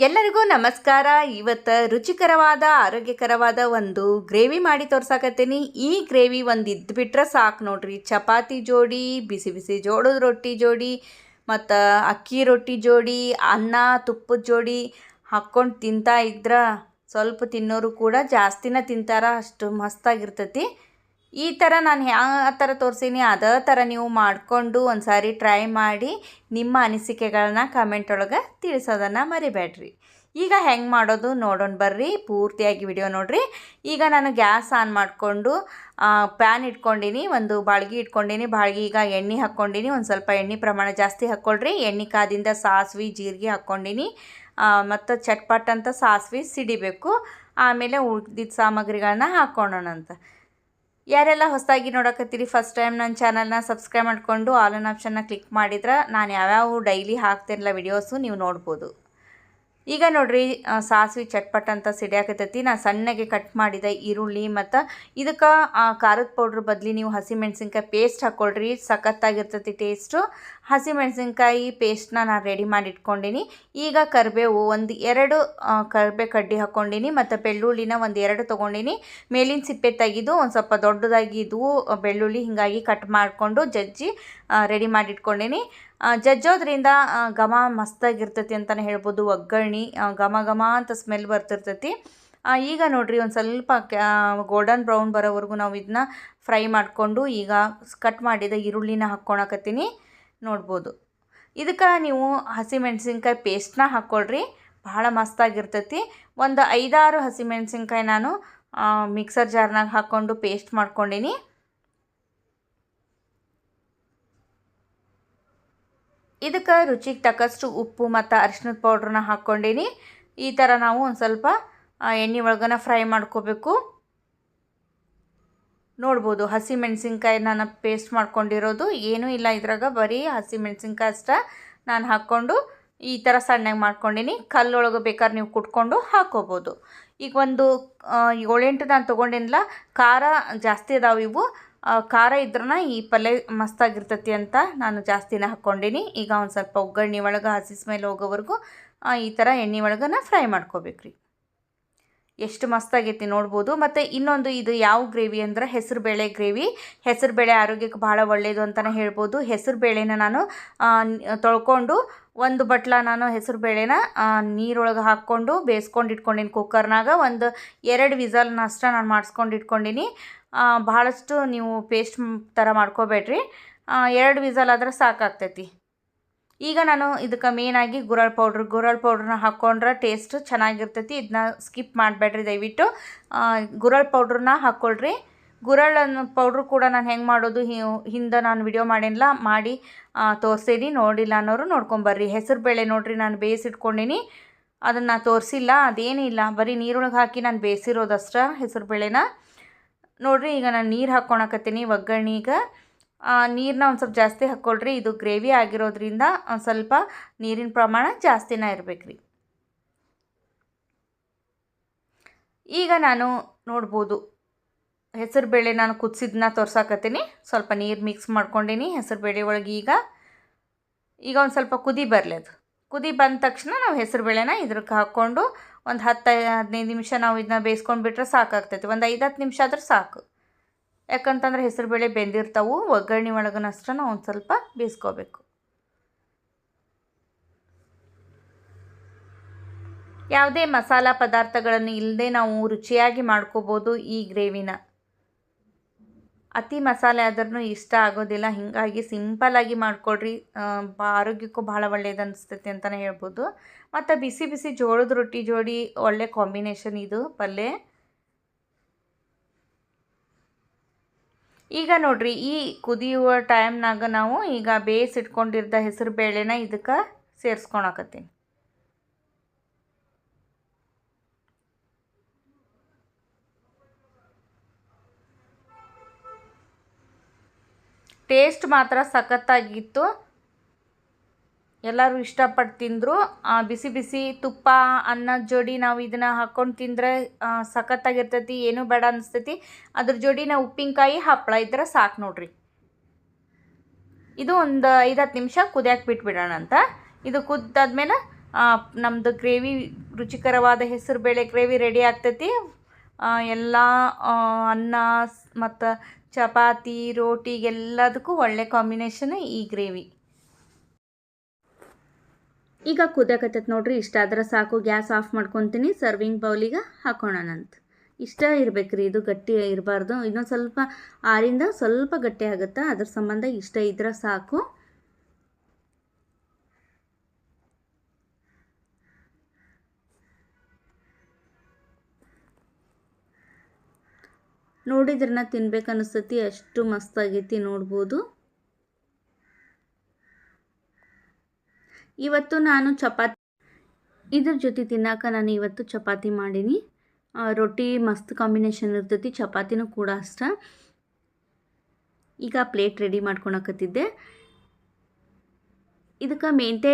ಎಲ್ಲರಿಗೂ ನಮಸ್ಕಾರ. ಇವತ್ತು ರುಚಿಕರವಾದ, ಆರೋಗ್ಯಕರವಾದ ಒಂದು ಗ್ರೇವಿ ಮಾಡಿ ತೋರ್ಸಾಕತ್ತೀನಿ. ಈ ಗ್ರೇವಿ ಒಂದು ಇದ್ಬಿಟ್ರೆ ಸಾಕು ನೋಡ್ರಿ. ಚಪಾತಿ ಜೋಡಿ, ಬಿಸಿ ಬಿಸಿ ಜೋಡದ ರೊಟ್ಟಿ ಜೋಡಿ, ಮತ್ತು ಅಕ್ಕಿ ರೊಟ್ಟಿ ಜೋಡಿ, ಅನ್ನ, ತುಪ್ಪದ ಜೋಡಿ ಹಾಕ್ಕೊಂಡು ತಿಂತಾ ಇದ್ರೆ ಸ್ವಲ್ಪ ತಿನ್ನೋರು ಕೂಡ ಜಾಸ್ತಿನ ತಿಂತಾರ. ಅಷ್ಟು ಮಸ್ತಾಗಿರ್ತೈತಿ. ಈ ಥರ ನಾನು ಯಾವ ಥರ ತೋರಿಸೀನಿ, ಅದೇ ಥರ ನೀವು ಮಾಡಿಕೊಂಡು ಒಂದು ಸಾರಿ ಟ್ರೈ ಮಾಡಿ ನಿಮ್ಮ ಅನಿಸಿಕೆಗಳನ್ನ ಕಮೆಂಟ್ ಒಳಗೆ ತಿಳಿಸೋದನ್ನು ಮರಿಬೇಡ್ರಿ. ಈಗ ಹೆಂಗೆ ಮಾಡೋದು ನೋಡೋಣ ಬರ್ರಿ, ಪೂರ್ತಿಯಾಗಿ ವಿಡಿಯೋ ನೋಡ್ರಿ. ಈಗ ನಾನು ಗ್ಯಾಸ್ ಆನ್ ಮಾಡಿಕೊಂಡು ಪ್ಯಾನ್ ಇಟ್ಕೊಂಡಿನಿ, ಒಂದು ಬಾಳ್ಗಿ ಇಟ್ಕೊಂಡಿನಿ, ಬಾಳ್ಗಿ ಈಗ ಎಣ್ಣೆ ಹಾಕ್ಕೊಂಡಿನಿ, ಒಂದು ಸ್ವಲ್ಪ ಎಣ್ಣೆ ಪ್ರಮಾಣ ಜಾಸ್ತಿ ಹಾಕ್ಕೊಳ್ರಿ ಎಣ್ಣೆ ಕಾದಿಂದ ಸಾಸಿವೆ, ಜೀರಿಗೆ ಹಾಕ್ಕೊಂಡಿನಿ. ಮತ್ತು ಚಟ್ಪಟ್ ಅಂತ ಸಾಸಿವೆ ಸಿಡಿಬೇಕು. ಆಮೇಲೆ ಉಳಿದಿದ್ದ ಸಾಮಗ್ರಿಗಳನ್ನ ಹಾಕ್ಕೊಳ್ಳೋಣಂತ ಯಾರೆಲ್ಲ ಹೊಸದಾಗಿ ನೋಡಕತ್ತೀರಿ ಫಸ್ಟ್ ಟೈಮ್ ನನ್ನ ಚಾನಲ್ನ ಸಬ್ಸ್ಕ್ರೈಬ್ ಮಾಡಿಕೊಂಡು ಆಲ್ ಆನ್ ಆಪ್ಷನ್ನ ಕ್ಲಿಕ್ ಮಾಡಿದ್ರೆ ನಾನು ಯಾವ್ಯಾವ ಡೈಲಿ ಹಾಕ್ತಿರಲ್ಲ ವಿಡಿಯೋಸು ನೀವು ನೋಡ್ಬೋದು. ಈಗ ನೋಡ್ರಿ ಸಾಸಿವೆ ಚಟ್ಪಟ್ ಅಂತ ಸಿಡಿಯಾಕತ್ತೈತಿ ನಾನು ಸಣ್ಣಗೆ ಕಟ್ ಮಾಡಿದ ಈರುಳ್ಳಿ ಮತ್ತು ಇದಕ್ಕೆ ಖಾರದ ಪೌಡ್ರ್ ಬದಲಿ ನೀವು ಹಸಿಮೆಣ್ಸಿನ್ಕಾಯಿ ಪೇಸ್ಟ್ ಹಾಕ್ಕೊಳ್ರಿ ಸಖತ್ತಾಗಿರ್ತೈತಿ ಟೇಸ್ಟು ಹಸಿಮೆಣ್ಸಿನ್ಕಾಯಿ ಪೇಸ್ಟ್ನ ನಾನು ರೆಡಿ ಮಾಡಿ ಇಟ್ಕೊಂಡಿನಿ ಈಗ ಕರಿಬೇವು ಒಂದು ಎರಡು ಕರಿಬೇ ಕಡ್ಡಿ ಹಾಕ್ಕೊಂಡೀನಿ ಮತ್ತು ಬೆಳ್ಳುಳ್ಳಿನ ಒಂದು ಎರಡು ತೊಗೊಂಡಿನಿ. ಮೇಲಿನ ಸಿಪ್ಪೆ ತೆಗೆದು ಒಂದು ಸ್ವಲ್ಪ ದೊಡ್ಡದಾಗಿ ಇದು ಬೆಳ್ಳುಳ್ಳಿ ಹೀಗಾಗಿ ಕಟ್ ಮಾಡಿಕೊಂಡು ಜಜ್ಜಿ ರೆಡಿ ಮಾಡಿ ಇಟ್ಕೊಂಡಿನಿ ಜಜ್ಜೋದ್ರಿಂದ ಘಮ ಮಸ್ತಾಗಿರ್ತೈತಿ ಅಂತಲೇ ಹೇಳ್ಬೋದು. ಒಗ್ಗರಣೆ ಘಮ ಘಮ ಅಂತ ಸ್ಮೆಲ್ ಬರ್ತಿರ್ತೈತಿ. ಈಗ ನೋಡಿರಿ ಒಂದು ಸ್ವಲ್ಪ ಗೋಲ್ಡನ್ ಬ್ರೌನ್ ಬರೋವರೆಗೂ ನಾವು ಇದನ್ನ ಫ್ರೈ ಮಾಡಿಕೊಂಡು ಈಗ ಕಟ್ ಮಾಡಿದ ಈರುಳ್ಳಿನ ಹಾಕ್ಕೊಳಕತ್ತೀನಿ. ನೋಡ್ಬೋದು. ಇದಕ್ಕೆ ನೀವು ಹಸಿಮೆಣ್ಸಿನ್ಕಾಯಿ ಪೇಸ್ಟ್ನ ಹಾಕ್ಕೊಳ್ರಿ ಭಾಳ ಮಸ್ತಾಗಿರ್ತೈತಿ. ಒಂದು ಐದಾರು ಹಸಿಮೆಣ್ಸಿನ್ಕಾಯಿ ನಾನು ಮಿಕ್ಸರ್ ಜಾರ್ನಾಗ ಹಾಕ್ಕೊಂಡು ಪೇಸ್ಟ್ ಮಾಡ್ಕೊಂಡಿನಿ. ಇದಕ್ಕೆ ರುಚಿಗೆ ತಕ್ಕಷ್ಟು ಉಪ್ಪು ಮತ್ತು ಅರಿಶಿನದ ಪೌಡ್ರನ್ನ ಹಾಕ್ಕೊಂಡೀನಿ ಈ ಥರ ನಾವು ಒಂದು ಸ್ವಲ್ಪ ಎಣ್ಣೆ ಒಳಗನ ಫ್ರೈ ಮಾಡ್ಕೋಬೇಕು. ನೋಡ್ಬೋದು. ಹಸಿ ಮೆಣಸಿನ್ಕಾಯಿ ನಾನು ಪೇಸ್ಟ್ ಮಾಡ್ಕೊಂಡಿರೋದು. ಏನೂ ಇಲ್ಲ ಇದ್ರಾಗ. ಬರೀ ಹಸಿ ಮೆಣಸಿನ್ಕಾಯಿ ಅಷ್ಟೇ ನಾನು ಹಾಕ್ಕೊಂಡು ಈ ಥರ ಸಣ್ಣಗೆ ಮಾಡ್ಕೊಂಡೀನಿ. ಕಲ್ಲೊಳಗೆ ಬೇಕಾದ್ರೆ ನೀವು ಕುಟ್ಕೊಂಡು ಹಾಕ್ಕೋಬೋದು ಈಗ ಒಂದು ಏಳೆಂಟು ನಾನು ತೊಗೊಂಡಿಲ್ಲ ಖಾರ ಜಾಸ್ತಿ ಅದಾವೆ ಇವು. ಖಾರ ಇದ್ರನ ಈ ಪಲ್ಯ ಮಸ್ತಾಗಿರ್ತೈತಿ ಅಂತ ನಾನು ಜಾಸ್ತಿನೇ ಹಾಕ್ಕೊಂಡಿನಿ ಈಗ ಒಂದು ಸ್ವಲ್ಪ ಒಗ್ಗರಣೆ ಒಳಗೆ, ಹಸಿ ಸ್ಮೆಲ್ ಹೋಗೋವರೆಗೂ ಈ ಥರ ಎಣ್ಣೆ ಒಳಗನ ಫ್ರೈ ಮಾಡ್ಕೋಬೇಕ್ರಿ. ಎಷ್ಟು ಮಸ್ತಾಗೈತಿ ನೋಡ್ಬೋದು. ಮತ್ತು ಇನ್ನೊಂದು ಇದು ಯಾವ ಗ್ರೇವಿ ಅಂದ್ರೆ ಹೆಸರುಬೇಳೆ ಗ್ರೇವಿ. ಹೆಸರುಬೇಳೆ ಆರೋಗ್ಯಕ್ಕೆ ಭಾಳ ಒಳ್ಳೆಯದು ಅಂತಲೇ ಹೇಳ್ಬೋದು. ಹೆಸರುಬೇಳೆನ ನಾನು ಆ, ತೊಳ್ಕೊಂಡು ಒಂದು ಬಟ್ಲ ನಾನು ಹೆಸರುಬೇಳೆನ ನೀರೊಳಗೆ ಹಾಕ್ಕೊಂಡು ಬೇಯಿಸ್ಕೊಂಡು ಇಟ್ಕೊಂಡಿನಿ ಕುಕ್ಕರ್ನಾಗ. ಒಂದು ಎರಡು ವಿಸಲ್ನ ಅಷ್ಟೇ ನಾನು ಮಾಡಿಸ್ಕೊಂಡು ಇಟ್ಕೊಂಡಿನಿ. ಭಾಳಷ್ಟು ನೀವು ಪೇಸ್ಟ್ ಥರ ಮಾಡ್ಕೋಬೇಡ್ರಿ. ಎರಡು ವಿಸಲ್ ಆದ್ರೆ ಸಾಕಾಗ್ತೈತಿ. ಈಗ ನಾನು ಇದಕ್ಕೆ ಮೇನಾಗಿ ಗುರಳ್ ಪೌಡ್ರ್ ಗುರಳ್ ಪೌಡ್ರನ್ನ ಹಾಕ್ಕೊಂಡ್ರೆ ಟೇಸ್ಟ್ ಚೆನ್ನಾಗಿರ್ತೈತಿ. ಇದನ್ನ ಸ್ಕಿಪ್ ಮಾಡಬೇಡ್ರಿ ದಯವಿಟ್ಟು. ಗುರಳ್ ಪೌಡ್ರನ್ನ ಹಾಕ್ಕೊಳ್ರಿ ಗುರಳ್ ಪೌಡ್ರ್ ಕೂಡ ನಾನು ಹೆಂಗೆ ಮಾಡೋದು? ಹಿಂದೆ ನಾನು ವಿಡಿಯೋ ಮಾಡಿಲ್ಲ ಮಾಡಿ ತೋರಿಸೀನಿ ನೋಡಿಲ್ಲ ಅನ್ನೋರು ನೋಡ್ಕೊಂಬರ್ರಿ ಹೆಸರುಬೇಳೆ ನೋಡ್ರಿ, ನಾನು ಬೇಯಿಸಿಟ್ಕೊಂಡಿನಿ. ಅದನ್ನು ತೋರಿಸಿಲ್ಲ ಅದೇನಿಲ್ಲ ಬರೀ ನೀರೊಳಗೆ ಹಾಕಿ ನಾನು ಬೇಯಿಸಿರೋದಷ್ಟ ಹೆಸರುಬೇಳೆನ ನೋಡ್ರಿ, ಈಗ ನಾನು ನೀರು ಹಾಕ್ಕೊಳಕತ್ತೀನಿ ಒಗ್ಗರಣೆಗೆ ನೀರನ್ನ ಒಂದು ಸ್ವಲ್ಪ ಜಾಸ್ತಿ ಹಾಕ್ಕೊಳ್ರಿ ಇದು ಗ್ರೇವಿ ಆಗಿರೋದ್ರಿಂದ ಒಂದು ಸ್ವಲ್ಪ ನೀರಿನ ಪ್ರಮಾಣ ಜಾಸ್ತಿನೇ ಇರಬೇಕು ರೀ ಈಗ ನಾನು ನೋಡ್ಬೋದು ಹೆಸರುಬೇಳೆ ನಾನು ಕುದಿಸಿದ್ನ ತೋರ್ಸಾಕತ್ತೀನಿ. ಸ್ವಲ್ಪ ನೀರು ಮಿಕ್ಸ್ ಮಾಡ್ಕೊಂಡೀನಿ ಹೆಸರುಬೇಳೆ ಒಳಗೆ ಈಗ. ಈಗ ಒಂದು ಸ್ವಲ್ಪ ಕುದಿ ಬರಲಿ ಅದು. ಕುದಿ ಬಂದ ತಕ್ಷಣ ನಾವು ಹೆಸರುಬೇಳೆನ ಇದ್ರಕ್ಕೆ ಹಾಕ್ಕೊಂಡು ಒಂದು ಹತ್ತು ಹದಿನೈದು ನಿಮಿಷ ನಾವು ಇದನ್ನ ಬೇಯಿಸ್ಕೊಂಡು ಬಿಟ್ರೆ ಸಾಕಾಗ್ತೈತಿ. ಒಂದು ಐದು ಹತ್ತು ನಿಮಿಷ ಆದ್ರೆ ಸಾಕು. ಯಾಕಂತಂದ್ರೆ ಹೆಸರುಬೇಳೆ ಬೆಂದಿರ್ತಾವು ಒಗ್ಗರಣೆ ಒಳಗನಷ್ಟ ನಾವು ಒಂದು ಸ್ವಲ್ಪ ಬೇಯಿಸ್ಕೋಬೇಕು. ಯಾವುದೇ ಮಸಾಲ ಪದಾರ್ಥಗಳನ್ನು ಇಲ್ಲದೆ ನಾವು ರುಚಿಯಾಗಿ ಮಾಡ್ಕೋಬೋದು ಈ ಗ್ರೇವಿನ. ಅತಿ ಮಸಾಲೆ ಆದ್ರೂ ಇಷ್ಟ ಆಗೋದಿಲ್ಲ ಹೀಗಾಗಿ ಸಿಂಪಲ್ಲಾಗಿ ಮಾಡ್ಕೊಳ್ರಿ ಆ, ಆರೋಗ್ಯಕ್ಕೂ ಭಾಳ ಒಳ್ಳೇದು ಅನಿಸ್ತೈತಿ ಅಂತಲೇ ಹೇಳ್ಬೋದು. ಮತ್ತು ಬಿಸಿ ಬಿಸಿ ಜೋಳದ ರೊಟ್ಟಿ ಜೋಡಿ ಒಳ್ಳೆ ಕಾಂಬಿನೇಷನ್ ಇದು ಪಲ್ಯ. ಈಗ ನೋಡ್ರಿ, ಈ ಕುದಿಯುವ ಟೈಮ್ನಾಗ ನಾವು ಈಗ ಬೇಯಿಸಿಟ್ಕೊಂಡಿದ್ದ ಹೆಸರು ಬೇಳೆನ ಇದಕ್ಕೆ ಸೇರಿಸ್ಕೊಳಕತ್ತೀನಿ ಟೇಸ್ಟ್ ಮಾತ್ರ ಸಖತ್ತಾಗಿತ್ತು. ಎಲ್ಲರೂ ಇಷ್ಟಪಟ್ಟು ತಿಂದರು. ಬಿಸಿ ಬಿಸಿ ತುಪ್ಪ ಅನ್ನದ ಜೋಡಿ ನಾವು ಇದನ್ನು ಹಾಕ್ಕೊಂಡು ತಿಂದರೆ ಸಖತ್ತಾಗಿರ್ತೈತಿ, ಏನೂ ಬೇಡ ಅನಿಸ್ತೈತಿ. ಅದ್ರ ಜೋಡಿ ನಾವು ಉಪ್ಪಿನಕಾಯಿ ಹಪ್ಪಳ ಇದ್ರೆ ಸಾಕು ನೋಡ್ರಿ. ಇದು ಒಂದು ಐದು ಹತ್ತು ನಿಮಿಷ ಕುದಿಯಕ್ಕೆ ಬಿಟ್ಬಿಡೋಣ ಅಂತ. ಇದು ಕುದ್ದಾದ್ಮೇಲೆ ನಮ್ಮದು ಗ್ರೇವಿ ರುಚಿಕರವಾದ ಹೆಸರು ಬೇಳೆ ಗ್ರೇವಿ ರೆಡಿ ಆಗ್ತೈತಿ. ಎಲ್ಲ ಅನ್ನ ಮತ್ತು ಚಪಾತಿ ರೋಟಿಗೆಲ್ಲದಕ್ಕೂ ಒಳ್ಳೆ ಕಾಂಬಿನೇಷನ್ ಈ ಗ್ರೇವಿ. ಈಗ ಕುದಿಯಕತ್ತೈತೆ ನೋಡ್ರಿ, ಇಷ್ಟ ಆದ್ರೆ ಸಾಕು, ಗ್ಯಾಸ್ ಆಫ್ ಮಾಡ್ಕೊತೀನಿ ಸರ್ವಿಂಗ್ ಬೌಲಿಗೆ ಹಾಕೋಣನಂತ ಇಷ್ಟ ಇರ್ಬೇಕು ರೀ ಇದು ಗಟ್ಟಿ ಇರಬಾರ್ದು. ಇನ್ನೊಂದು ಸ್ವಲ್ಪ ಆರಿಂದ ಸ್ವಲ್ಪ ಗಟ್ಟಿ ಆಗುತ್ತೆ, ಅದ್ರ ಸಂಬಂಧ ಇಷ್ಟ ಇದ್ರೆ ಸಾಕು. ನೋಡಿದ್ರನ್ನ ತಿನ್ಬೇಕು ಅನಿಸ್ತತಿ ಅಷ್ಟು ಮಸ್ತಾಗೈತಿ ನೋಡ್ಬೋದು. ಇವತ್ತು ನಾನು ಚಪಾತಿ ಇದ್ರ ಜೊತೆ ತಿನ್ನಾಕ ನಾನು ಇವತ್ತು ಚಪಾತಿ ಮಾಡೀನಿ. ರೊಟ್ಟಿ ಮಸ್ತ್ ಕಾಂಬಿನೇಷನ್ ಇರ್ತೈತಿ, ಚಪಾತಿನೂ ಕೂಡ ಅಷ್ಟ. ಈಗ ಪ್ಲೇಟ್ ರೆಡಿ ಮಾಡ್ಕೊಳಕತ್ತಿದ್ದೆ. ಇದಕ್ಕೆ ಮೆಂತೆ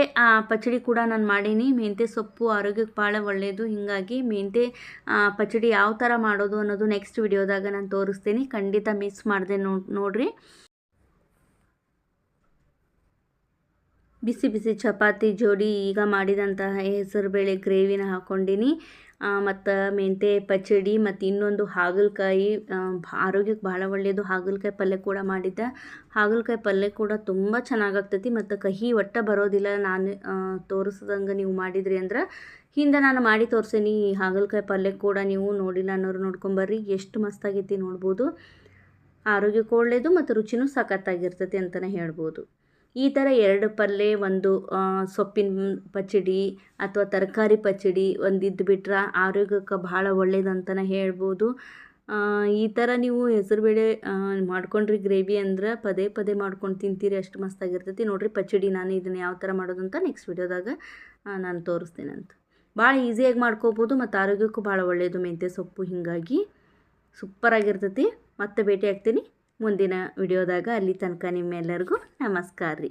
ಪಚಡಿ ಕೂಡ ನಾನು ಮಾಡೀನಿ. ಮೆಂತೆ ಸೊಪ್ಪು ಆರೋಗ್ಯಕ್ಕೆ ಭಾಳ ಒಳ್ಳೆಯದು ಹೀಗಾಗಿ ಮೆಂತೆ ಪಚಡಿ ಯಾವ ಥರ ಮಾಡೋದು ಅನ್ನೋದು ನೆಕ್ಸ್ಟ್ ವಿಡಿಯೋದಾಗ ನಾನು ತೋರಿಸ್ತೀನಿ. ಖಂಡಿತ ಮಿಸ್ ಮಾಡಿದೆ ನೋಡ್ರಿ. ಬಿಸಿ ಬಿಸಿ ಚಪಾತಿ ಜೋಡಿ ಈಗ ಮಾಡಿದಂತಹ ಹೆಸರುಬೇಳೆ ಗ್ರೇವಿನ ಹಾಕ್ಕೊಂಡಿನಿ ಮತ್ತು ಮೆಂತೆ ಪಚಡಿ ಮತ್ತು ಇನ್ನೊಂದು ಹಾಗಲಕಾಯಿ ಆರೋಗ್ಯಕ್ಕೆ ಭಾಳ ಒಳ್ಳೆಯದು ಹಾಗಲಕಾಯಿ ಪಲ್ಯ ಕೂಡ ಮಾಡಿದ್ದೆ. ಹಾಗಲಕಾಯಿ ಪಲ್ಯ ಕೂಡ ತುಂಬ ಚೆನ್ನಾಗಾಗ್ತೈತಿ ಮತ್ತು ಕಹಿ ಒಟ್ಟು ಬರೋದಿಲ್ಲ. ನಾನು ತೋರಿಸ್ದಂಗೆ ನೀವು ಮಾಡಿದ್ರಿ ಅಂದ್ರೆ ಹಿಂದೆ ನಾನು ಮಾಡಿ ತೋರಿಸೀನಿ. ಹಾಗಲಕಾಯಿ ಪಲ್ಯ ಕೂಡ ನೀವು ನೋಡಿಲ್ಲ ಅನ್ನೋರು ನೋಡ್ಕೊಂಬರ್ರಿ. ಎಷ್ಟು ಮಸ್ತಾಗೈತಿ ನೋಡ್ಬೋದು. ಆರೋಗ್ಯಕ್ಕೆ ಒಳ್ಳೆಯದು ಮತ್ತು ರುಚಿನೂ ಸಖತ್ತಾಗಿರ್ತೈತಿ ಅಂತಲೇ ಹೇಳ್ಬೋದು. ಈ ಥರ ಎರಡು ಪಲ್ಯ ಒಂದು ಸೊಪ್ಪಿನ ಪಚಡಿ ಅಥವಾ ತರಕಾರಿ ಪಚಡಿ ಒಂದು ಇದ್ದು ಬಿಟ್ರೆ ಆರೋಗ್ಯಕ್ಕೆ ಭಾಳ ಒಳ್ಳೇದು ಅಂತಲೇ ಹೇಳ್ಬೋದು. ಈ ಥರ ನೀವು ಹೆಸರುಬೇಳೆ ಮಾಡ್ಕೊಂಡ್ರಿ ಗ್ರೇವಿ ಅಂದ್ರೆ ಪದೇ ಪದೇ ಮಾಡ್ಕೊಂಡು ತಿಂತೀರಿ, ಅಷ್ಟು ಮಸ್ತಾಗಿರ್ತೈತಿ ನೋಡಿರಿ ಪಚಡಿ ನಾನು ಇದನ್ನು ಯಾವ ಥರ ಮಾಡೋದು ಅಂತ ನೆಕ್ಸ್ಟ್ ವಿಡಿಯೋದಾಗ ನಾನು ತೋರಿಸ್ತೀನಿ ಅಂತ. ಭಾಳ ಈಸಿಯಾಗಿ ಮಾಡ್ಕೋಬೋದು ಮತ್ತು ಆರೋಗ್ಯಕ್ಕೂ ಭಾಳ ಒಳ್ಳೆಯದು ಮೆಂತ್ಯ ಸೊಪ್ಪು ಹೀಗಾಗಿ ಸೂಪರಾಗಿರ್ತೈತಿ ಮತ್ತೆ ಭೇಟಿ ಆಗ್ತೀನಿ. ಮುಂದಿನ ವಿಡಿಯೋದಾಗ ಅಲ್ಲಿ ತನಕ ನಿಮ್ಮೆಲ್ಲರಿಗೂ ನಮಸ್ಕಾರ ರೀ